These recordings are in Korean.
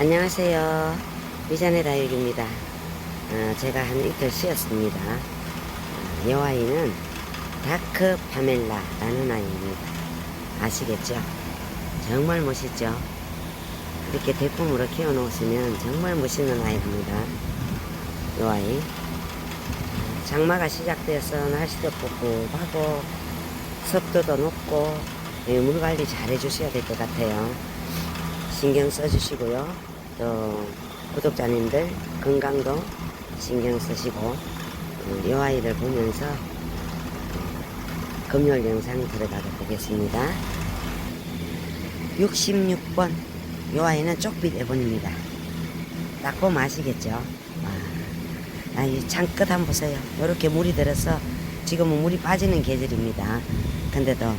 안녕하세요. 미자네 다육입니다. 어, 제가 한 이틀 쉬었습니다. 어, 이 아이는 다크 파멜라라는 아이입니다. 아시겠죠? 정말 멋있죠? 이렇게 대품으로 키워놓으시면 정말 멋있는 아이랍니다. 이 아이. 장마가 시작돼서 날씨도 꿉꿉하고 습도도 높고 예, 물 관리 잘 해주셔야 될 것 같아요. 신경 써주시고요. 또 구독자님들 건강도 신경 쓰시고 어, 이 아이를 보면서 어, 금요일 영상 들어가게 보겠습니다. 66번 이 아이는 쪽빛 애본입니다. 딱 보면 아시겠죠? 아, 이 창끝 한번 보세요. 이렇게 물이 들어서 지금은 물이 빠지는 계절입니다. 근데도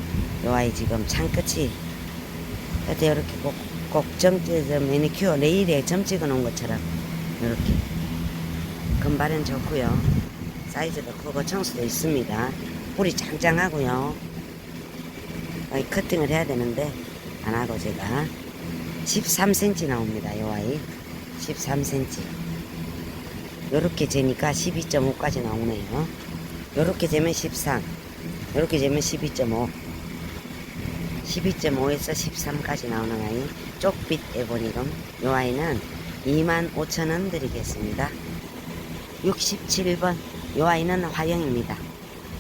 이 아이 지금 창끝이 이렇게 꼭, 꼭 점, 저 매니큐어 네일에 점 찍어 놓은 것처럼 이렇게 금발은 좋고요. 사이즈도 크고 청수도 있습니다. 뿌리 짱짱하고요. 아이 커팅을 해야 되는데 안 하고 제가 13cm 나옵니다. 이 아이 13cm. 요렇게 재니까 12.5까지 나오네요. 요렇게 재면 13, 요렇게 재면 12.5. 12.5에서 13까지 나오는 아이 쪽빛 에보니금. 요 아이는 25,000원 드리겠습니다. 67번. 요 아이는 화형입니다.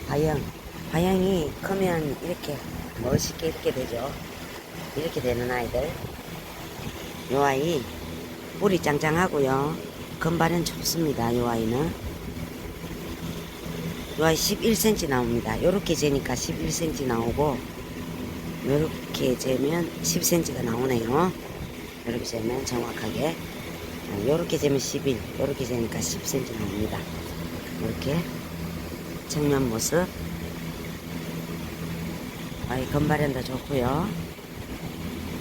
화형. 화형이 크면 이렇게 멋있게 이렇게 되죠. 이렇게 되는 아이들. 요 아이 뿌리 짱짱하고요. 금발은 좋습니다. 요 아이는. 요 아이 11cm 나옵니다. 요렇게 재니까 11cm 나오고 이렇게 재면 10cm가 나오네요. 이렇게 재면 정확하게 이렇게 재면 11, 이렇게 재니까 10cm 나옵니다. 이렇게 정면 모습 아이 건발현도 좋고요.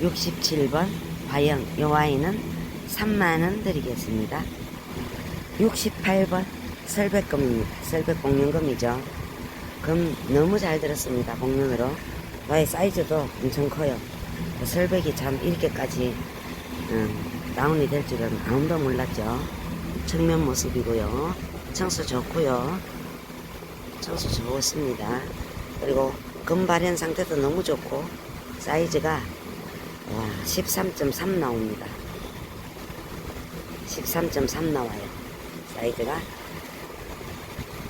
67번 과형 이 아이는 3만원 드리겠습니다. 68번 설백금입니다. 설백 공룡금이죠. 금 너무 잘 들었습니다. 공룡으로. 와의 사이즈도 엄청 커요. 그 설백이 참 이렇게까지 음, 다운이 될 줄은 아무도 몰랐죠. 측면 모습이고요. 청소 좋고요. 청소 좋습니다. 그리고 금발현 상태도 너무 좋고 사이즈가 와, 13.3 나옵니다. 13.3 나와요. 사이즈가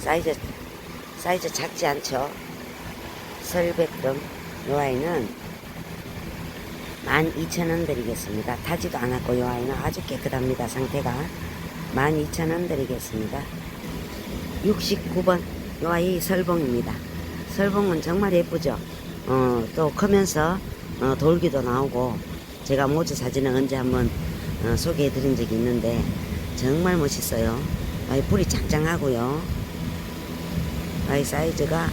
사이즈 사이즈 작지 않죠. 설백금 요 아이는 12,000원 드리겠습니다. 타지도 않았고 요 아이는 아주 깨끗합니다. 상태가 12,000원 드리겠습니다. 69번 요 아이 설봉입니다. 설봉은 정말 예쁘죠. 어, 또 크면서 어, 돌기도 나오고 제가 모자 사진을 언제 한번 어, 소개해 드린 적이 있는데 정말 멋있어요. 아이 뿌리 짱짱하고요. 아이 사이즈가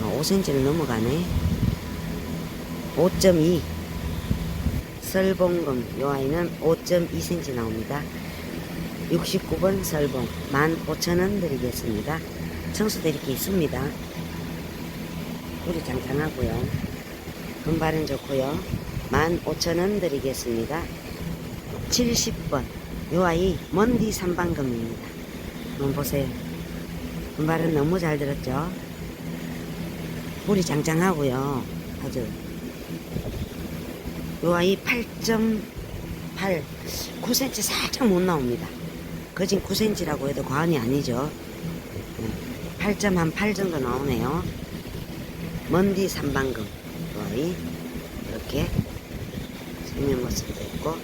어, 5cm를 넘어가네. 5.2 설봉금 요 아이는 5.2cm 나옵니다. 69번 설봉 15,000원 드리겠습니다. 청소도 이렇게 있습니다. 뿌리 장장하고요. 금발은 좋고요. 15,000원 드리겠습니다. 70번 요 아이 먼디 삼방금입니다. 한번 보세요. 금발은 너무 잘 들었죠? 뿌리 장장하고요. 아주 요 아이 8.8 9cm 살짝 못 나옵니다. 거진 9cm라고 해도 과언이 아니죠. 8.8 정도 나오네요. 먼디 삼방금 요 아이 이렇게 생명 모습도 있고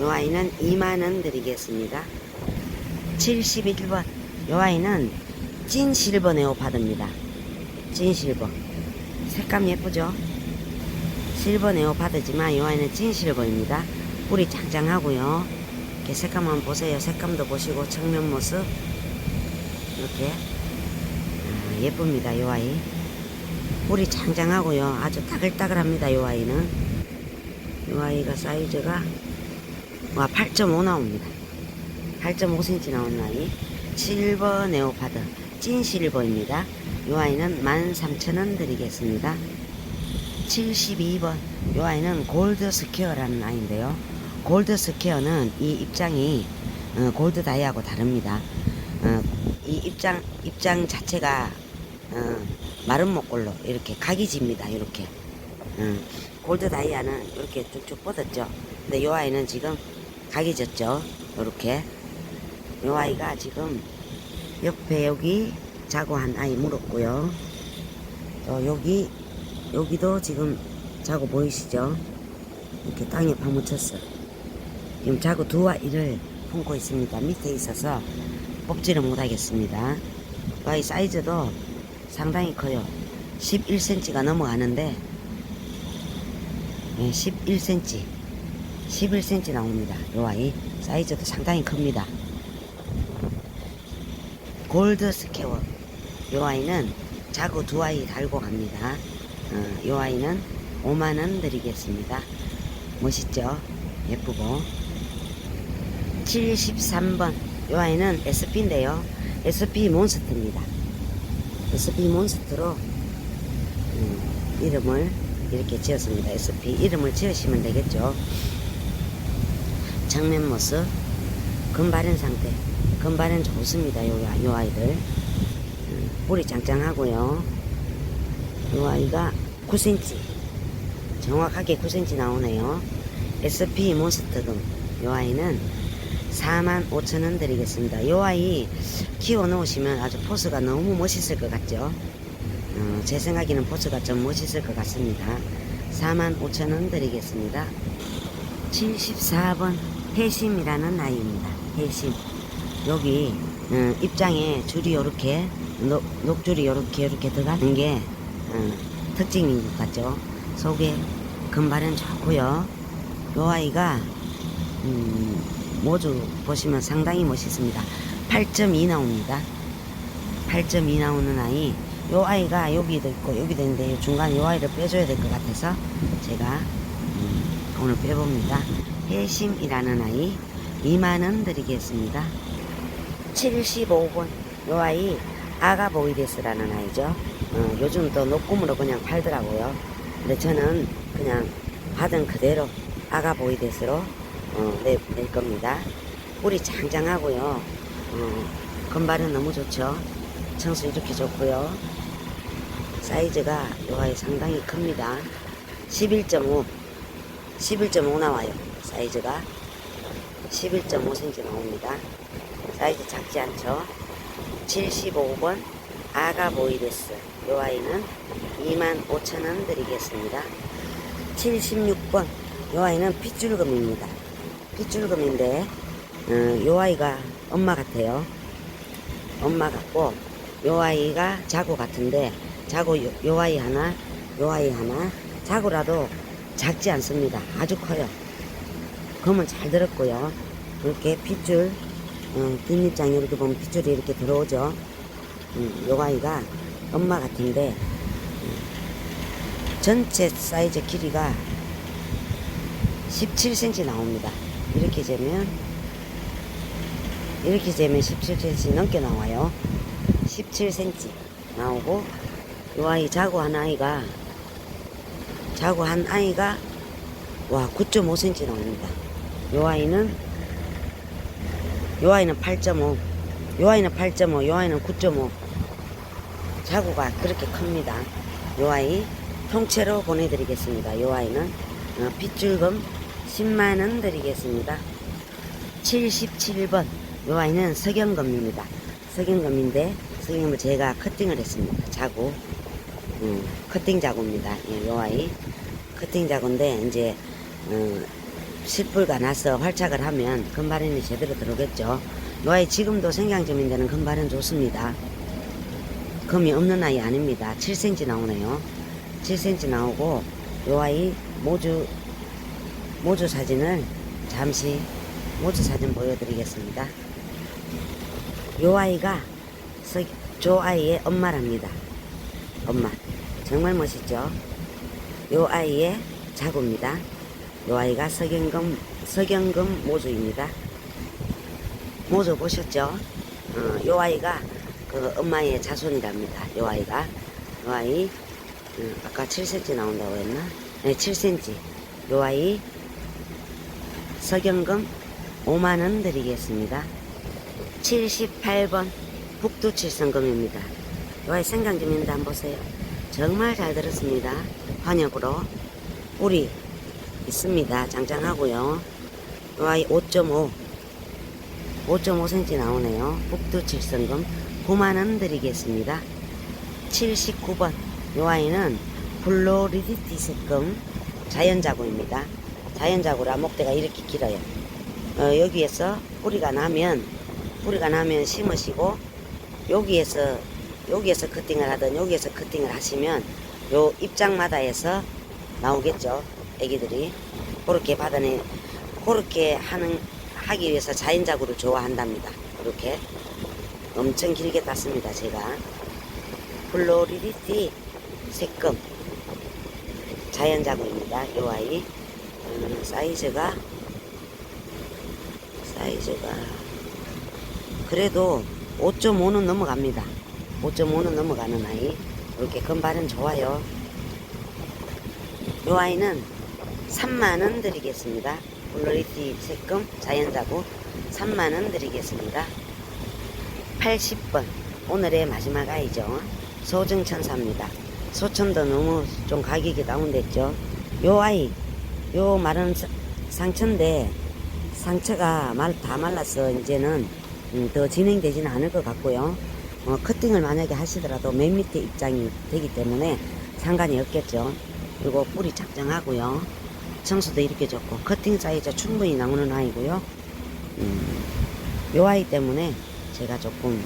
요 아이는 2만원 드리겠습니다. 71번 요 아이는 찐 실버 네오파드입니다. 찐 실버 색감 예쁘죠? 실버 네오파드지만 이 아이는 찐 실버입니다. 뿌리 짱짱하고요. 이렇게 색감 한번 보세요. 색감도 보시고 측면 모습 이렇게 아, 예쁩니다. 이 아이 뿌리 짱짱하고요. 아주 따글따글합니다. 이 아이는 이 아이가 사이즈가 와 8.5 나옵니다. 8.5cm 나오는 아이 실버 네오파드 찐 실버입니다. 이 아이는 13,000원 드리겠습니다. 72번 이 아이는 골드 스퀘어라는 아이인데요. 골드 스퀘어는 이 입장이 어, 골드 다이하고 다릅니다. 어, 이 입장 입장 자체가 어, 마른 목골로 이렇게 각이 집니다. 이렇게 어, 골드 다이아는 이렇게 쭉쭉 뻗었죠. 근데 요 아이는 지금 각이 졌죠. 이렇게 요 아이가 지금 옆에 여기 자고 한 아이 물었고요. 또 여기 여기도 지금 자고 보이시죠? 이렇게 땅에 파묻혔어. 지금 자고 두 아이를 품고 있습니다. 밑에 있어서 뽑지를 못하겠습니다. 그 아이 사이즈도 상당히 커요. 11cm가 넘어가는데 예, 11cm 11cm 나옵니다. 요 아이 사이즈도 상당히 큽니다. 골드 스퀘어 요 아이는 자구 두 아이 달고 갑니다. 어, 요 아이는 5만원 드리겠습니다. 멋있죠? 예쁘고 73번 요 아이는 SP인데요. SP 몬스터입니다. SP 몬스터로 음, 이름을 이렇게 지었습니다. SP 이름을 지으시면 되겠죠. 정면 모습 금바른 상태 금바른 좋습니다. 요, 아- 요 아이들 음, 뿌리 짱짱하고요. 요 아이가 9cm 정확하게 9cm 나오네요. SP 몬스터금 요 아이는 45,000원 드리겠습니다. 요 아이 키워 놓으시면 아주 포스가 너무 멋있을 것 같죠? 어, 제 생각에는 포스가 좀 멋있을 것 같습니다. 45,000원 드리겠습니다. 74번 해심이라는 아이입니다. 해심. 여기 어, 입장에 줄이 요렇게 녹, 녹줄이 요렇게 요렇게 들어가는 게 어, 특징인 것 같죠. 속에 금발은 좋고요. 요 아이가 음, 모주 보시면 상당히 멋있습니다. 8.2 나옵니다. 8.2 나오는 아이. 요 아이가 여기도 있고 여기도 있는데 중간에 요 아이를 빼줘야 될 것 같아서 제가 음, 오늘 빼봅니다. 해심이라는 아이 2만원 드리겠습니다. 75번 요 아이 아가보이데스라는 아이죠. 어, 요즘 또 녹금으로 그냥 팔더라고요. 근데 저는 그냥 받은 그대로 아가보이데스로 어, 낼, 낼 겁니다. 뿌리 장장하고요. 어, 건발은 너무 좋죠. 청수 이렇게 좋고요. 사이즈가 요 아이 상당히 큽니다. 11.5 11.5 나와요. 사이즈가 11.5cm 나옵니다. 사이즈 작지 않죠? 75번 아가보이데스 요 아이는 25,000원 드리겠습니다. 76번 요 아이는 핏줄금입니다. 핏줄금인데 어, 요 아이가 엄마 같아요. 엄마 같고 요 아이가 자구 같은데 자구 요, 요 아이 하나 요 아이 하나 자구라도 작지 않습니다. 아주 커요. 검은 잘 들었고요. 이렇게 핏줄 어, 뒷입장에 이렇게 보면 핏줄이 이렇게 들어오죠. 음, 요 아이가 엄마 같은데 음, 전체 사이즈 길이가 17cm 나옵니다. 이렇게 재면 이렇게 재면 17cm 넘게 나와요. 17cm 나오고 요 아이 자고 한 아이가 자고 한 아이가 와 9.5cm 나옵니다. 요 아이는 요 아이는 8.5, 요 아이는 8.5, 요 아이는 9.5. 자구가 그렇게 큽니다. 요 아이 통째로 보내드리겠습니다. 요 아이는 어, 빗줄금 10만원 드리겠습니다. 77번 요 아이는 석영금입니다. 석영금인데 석영금을 제가 커팅을 했습니다. 자구 음, 커팅 자구입니다. 예, 요 아이 커팅 자구인데 이제 어, 실불가 나서 활착을 하면 금발인이 제대로 들어오겠죠. 요 아이 지금도 생양점인 데는 금발은 좋습니다. 금이 없는 아이 아닙니다. 7cm 나오네요. 7cm 나오고 요 아이 모주 모주 사진을 잠시 모주 사진 보여드리겠습니다. 요 아이가 서- 조 아이의 엄마랍니다. 엄마 정말 멋있죠? 요 아이의 자구입니다. 요 아이가 석영금 석영금 모주입니다. 모주 보셨죠? 어, 요 아이가 그 엄마의 자손이랍니다. 요 아이가 요 아이 어, 아까 7cm 나온다고 했나? 네, 7cm. 요 아이 석연금 5만원 드리겠습니다. 78번 북두칠성금입니다. 요 아이 생강 좀 있는데 한번 보세요. 정말 잘 들었습니다. 환엽으로 뿌리 있습니다. 장장하고요. 요아이 5.5 5.5cm 나오네요. 북두 칠성금 9만원 드리겠습니다. 79번 요 아이는 플로리디티스금 자연자구입니다. 자연자구라 목대가 이렇게 길어요. 어, 여기에서 뿌리가 나면 뿌리가 나면 심으시고 여기에서 여기에서 커팅을 하든 여기에서 커팅을 하시면 요 입장마다 해서 나오겠죠. 애기들이 그렇게 받아내 그렇게 하는 하기 위해서 자연자구를 좋아한답니다. 그렇게 엄청 길게 땄습니다. 제가 플로리디티 색금 자연자구입니다. 요 아이 음, 사이즈가 사이즈가 그래도 5.5는 넘어갑니다. 5.5는 넘어가는 아이 이렇게 금발은 좋아요. 요 아이는 3만원 드리겠습니다. 플로리티 색금 자연자구 3만원 드리겠습니다. 80번 오늘의 마지막 아이죠. 소증천사입니다. 소천도 너무 좀 가격이 다운됐죠. 요 아이 요 마른 사- 상처인데 상처가 말, 다 말라서 이제는 음, 더 진행되지는 않을 것 같고요. 어, 커팅을 만약에 하시더라도 맨 밑에 입장이 되기 때문에 상관이 없겠죠. 그리고 뿌리 착정하고요. 청소도 이렇게 좋고 커팅 사이즈 충분히 나오는 아이고요. 음, 요 아이 때문에 제가 조금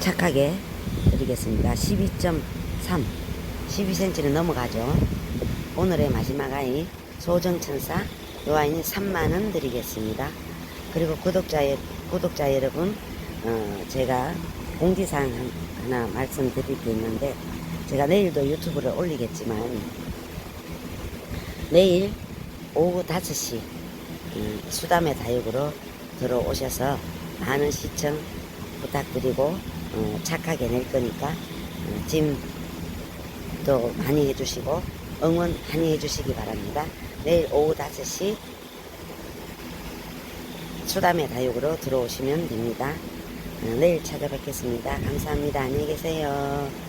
착하게 드리겠습니다. 12.3 12cm는 넘어가죠. 오늘의 마지막 아이 소정천사 요 아이는 3만원 드리겠습니다. 그리고 구독자, 여- 구독자 여러분 어, 제가 공지사항 한- 하나 말씀드릴 게 있는데 제가 내일도 유튜브를 올리겠지만 내일 오후 5시 음, 수담의 다육으로 들어오셔서 많은 시청 부탁드리고 어, 착하게 낼 거니까 어, 짐도 많이 해주시고 응원 많이 해주시기 바랍니다. 내일 오후 5시 수담의 다육으로 들어오시면 됩니다. 어, 내일 찾아뵙겠습니다. 감사합니다. 안녕히 계세요.